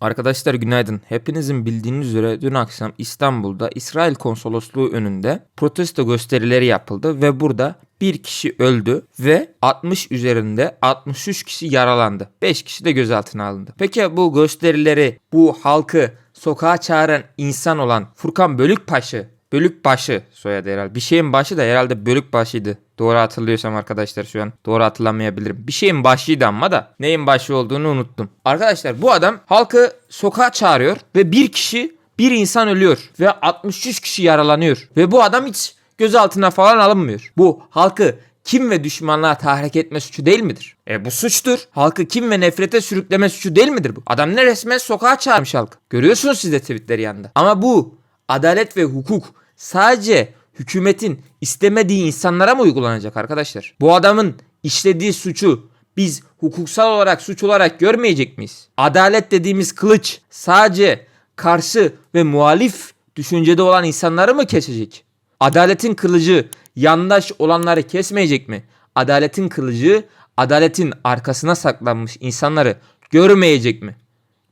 Arkadaşlar günaydın. Hepinizin bildiğiniz üzere dün akşam İstanbul'da İsrail konsolosluğu önünde protesto gösterileri yapıldı ve burada bir kişi öldü ve 60 üzerinde 63 kişi yaralandı. 5 kişi de gözaltına alındı. Peki bu gösterileri, bu halkı sokağa çağıran insan olan Furkan Bölükbaşı, Bölükbaşı soyadı herhalde. Bir şeyin başı da herhalde Bölükbaşı'ydı. Doğru hatırlıyorsam arkadaşlar şu an doğru hatırlamayabilirim. Bir şeyin başıydı ama da neyin başı olduğunu unuttum. Arkadaşlar bu adam halkı sokağa çağırıyor ve bir kişi bir insan ölüyor ve 63 kişi yaralanıyor. Ve bu adam hiç gözaltına falan alınmıyor. Bu halkı kim ve düşmanlığa tahrik etme suçu değil midir? E bu suçtur. Halkı kim ve nefrete sürükleme suçu değil midir bu? Adam ne resmen sokağa çağırmış halkı. Görüyorsunuz siz de tweetleri yanında. Ama bu adalet ve hukuk sadece hükümetin istemediği insanlara mı uygulanacak arkadaşlar? Bu adamın işlediği suçu biz hukuksal olarak suç olarak görmeyecek miyiz? Adalet dediğimiz kılıç sadece karşı ve muhalif düşüncede olan insanları mı kesecek? Adaletin kılıcı yandaş olanları kesmeyecek mi? Adaletin kılıcı adaletin arkasına saklanmış insanları görmeyecek mi?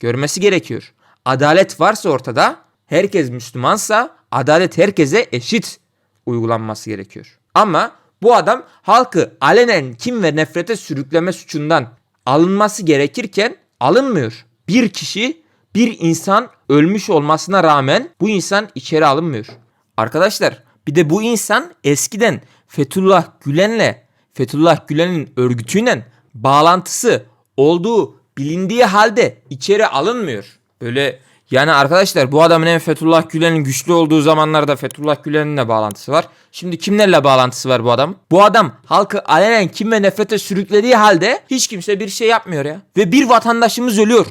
Görmesi gerekiyor. Adalet varsa ortada, herkes Müslümansa adalet herkese eşit uygulanması gerekiyor. Ama bu adam halkı alenen kim ve nefrete sürükleme suçundan alınması gerekirken alınmıyor. Bir kişi, bir insan ölmüş olmasına rağmen bu insan içeri alınmıyor. Arkadaşlar bir de bu insan eskiden Fethullah Gülen'le Fethullah Gülen'in örgütüyle bağlantısı olduğu bilindiği halde içeri alınmıyor. Böyle yani arkadaşlar bu adamın hem Fethullah Gülen'in güçlü olduğu zamanlarda Fethullah Gülen'in de bağlantısı var. Şimdi kimlerle bağlantısı var bu adam? Bu adam halkı alenen kim ve nefrete sürüklediği halde hiç kimse bir şey yapmıyor ya. Ve bir vatandaşımız ölüyor.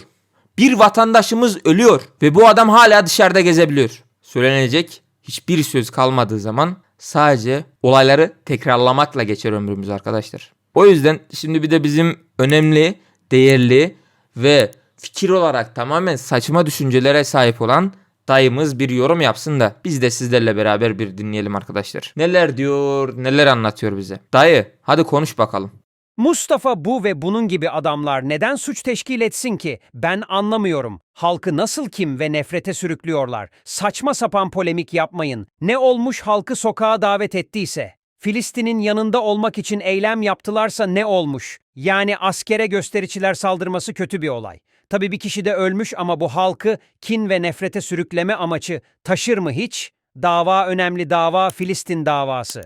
Bir vatandaşımız ölüyor ve bu adam hala dışarıda gezebiliyor. Söylenecek hiçbir söz kalmadığı zaman sadece olayları tekrarlamakla geçer ömrümüz arkadaşlar. O yüzden şimdi bir de bizim önemli, değerli ve fikir olarak tamamen saçma düşüncelere sahip olan dayımız bir yorum yapsın da biz de sizlerle beraber bir dinleyelim arkadaşlar. Neler diyor, neler anlatıyor bize. Dayı hadi konuş bakalım. Mustafa bu ve bunun gibi adamlar neden suç teşkil etsin ki? Ben anlamıyorum. Halkı nasıl kim ve nefrete sürüklüyorlar? Saçma sapan polemik yapmayın. Ne olmuş halkı sokağa davet ettiyse? Filistin'in yanında olmak için eylem yaptılarsa ne olmuş? Yani askere göstericiler saldırması kötü bir olay. Tabii bir kişi de ölmüş ama bu halkı kin ve nefrete sürükleme amacı taşır mı hiç? Dava önemli dava Filistin davası.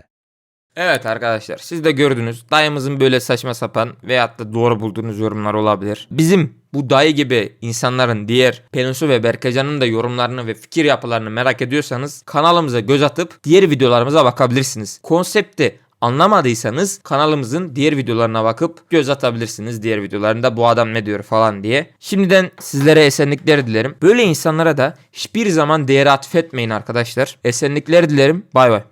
Evet arkadaşlar siz de gördünüz dayımızın böyle saçma sapan veyahut da doğru bulduğunuz yorumlar olabilir. Bizim bu dayı gibi insanların diğer Pelinsu ve Berkecan'ın da yorumlarını ve fikir yapılarını merak ediyorsanız kanalımıza göz atıp diğer videolarımıza bakabilirsiniz. Konsepti anlamadıysanız kanalımızın diğer videolarına bakıp göz atabilirsiniz. Diğer videolarında bu adam ne diyor falan diye. Şimdiden sizlere esenlikler dilerim. Böyle insanlara da hiçbir zaman değer atfetmeyin arkadaşlar. Esenlikler dilerim. Bay bay.